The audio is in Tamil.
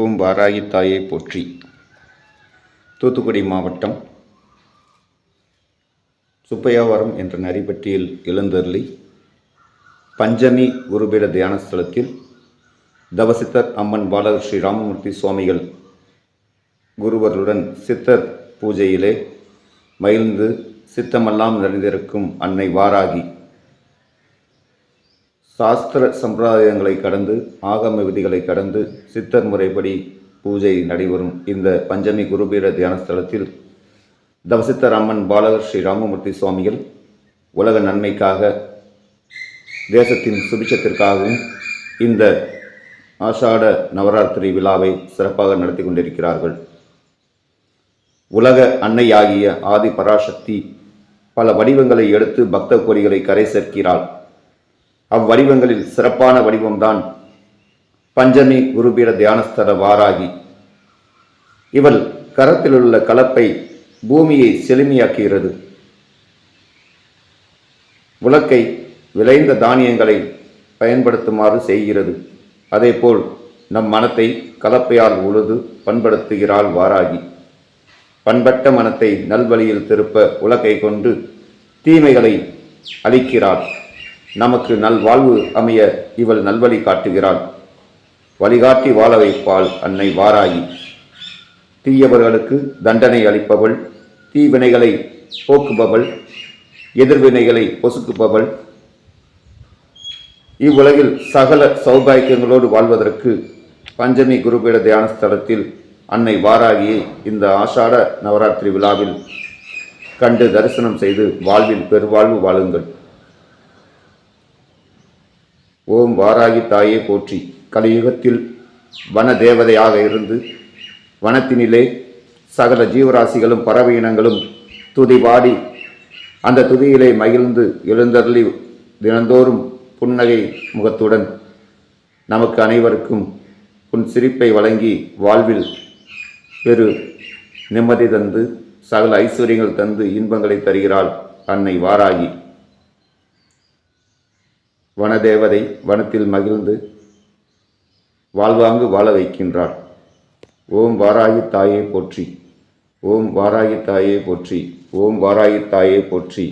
ஓம் வாராகி தாயை போற்றி. தூத்துக்குடி மாவட்டம் சுப்பையாவரம் என்ற நரிப்பட்டியில் எழுந்தருளி பஞ்சமி குருபீட தியானஸ்தலத்தில் தவசித்தர் அம்மன் பாலர் ஸ்ரீ ராமமூர்த்தி சுவாமிகள் குருவர்களுடன் சித்தர் பூஜையிலே மகிழ்ந்து சித்தமெல்லாம் நிறைந்திருக்கும் அன்னை வாராகி. சாஸ்திர சம்பிரதாயங்களை கடந்து ஆகம விதிகளை கடந்து சித்தர் முறைப்படி பூஜை நடைபெறும் இந்த பஞ்சமி குருபீர தியானஸ்தலத்தில் தவசித்தர் அம்மன் பாலகர் ஸ்ரீ ராமமூர்த்தி சுவாமிகள் உலக நன்மைக்காக தேசத்தின் சுபிட்சத்திற்காகவும் இந்த ஆஷாட நவராத்திரி விழாவை சிறப்பாக நடத்தி கொண்டிருக்கிறார்கள். உலக அன்னையாகிய ஆதி பராசக்தி பல வடிவங்களை எடுத்து பக்த கோரிகளை கரை சேர்க்கிறாள். அவ்வடிவங்களில் சிறப்பான வடிவம்தான் பஞ்சமி குருபீட தியானஸ்தர வாராகி. இவள் கரத்திலுள்ள கலப்பை பூமியை செழுமையாக்குகிறது. உலக்கை விளைந்த தானியங்களை பயன்படுத்துமாறு செய்கிறது. அதேபோல் நம் மனத்தை கலப்பையால் உழுது பண்படுத்துகிறாள் வாராகி. பண்பட்ட மனத்தை நல்வழியில் திருப்ப உலக்கை கொண்டு தீமைகளை அளிக்கிறாள் நமக்கு நல்வாழ்வு அமைய இவள் நல்வழி காட்டுகிறாள். வழிகாட்டி வாழ வைப்பாள் அன்னை வாராகி. தீயவர்களுக்கு தண்டனை அளிப்பவள் தீவினைகளை போக்குபவள் எதிர்வினைகளை பொசுக்குபவள். இவ்வுலகில் சகல சௌபாக்கியங்களோடு வாழ்வதற்கு பஞ்சமி குருபீட தியானஸ்தலத்தில் அன்னை வாராகியை இந்த ஆஷாட நவராத்திரி விழாவில் கண்டு தரிசனம் செய்து வாழ்வில் பெருவாழ்வு வாழுங்கள். ஓம் வாராகி தாயே போற்றி. கலியுகத்தில் வன தேவதையாக இருந்து வனத்தினிலே சகல ஜீவராசிகளும் பறவை இனங்களும் துதி பாடி அந்த துதியிலே மகிழ்ந்து எழுந்தருளி தினந்தோறும் புன்னகை முகத்துடன் நமக்கு அனைவருக்கும் உன் சிரிப்பை வழங்கி வாழ்வில் பெரு நிம்மதி தந்து சகல ஐஸ்வர்யங்கள் தந்து இன்பங்களை தருகிறாள் அன்னை வாராகி. வனதேவதை வனத்தில் மகிழ்ந்து வாழ்வாங்கு வாழ வைக்கின்றாள் ஓம் வாராகி தாயை போற்றி. ஓம் வாராகி தாயை போற்றி. ஓம் வாராகி தாயை போற்றி.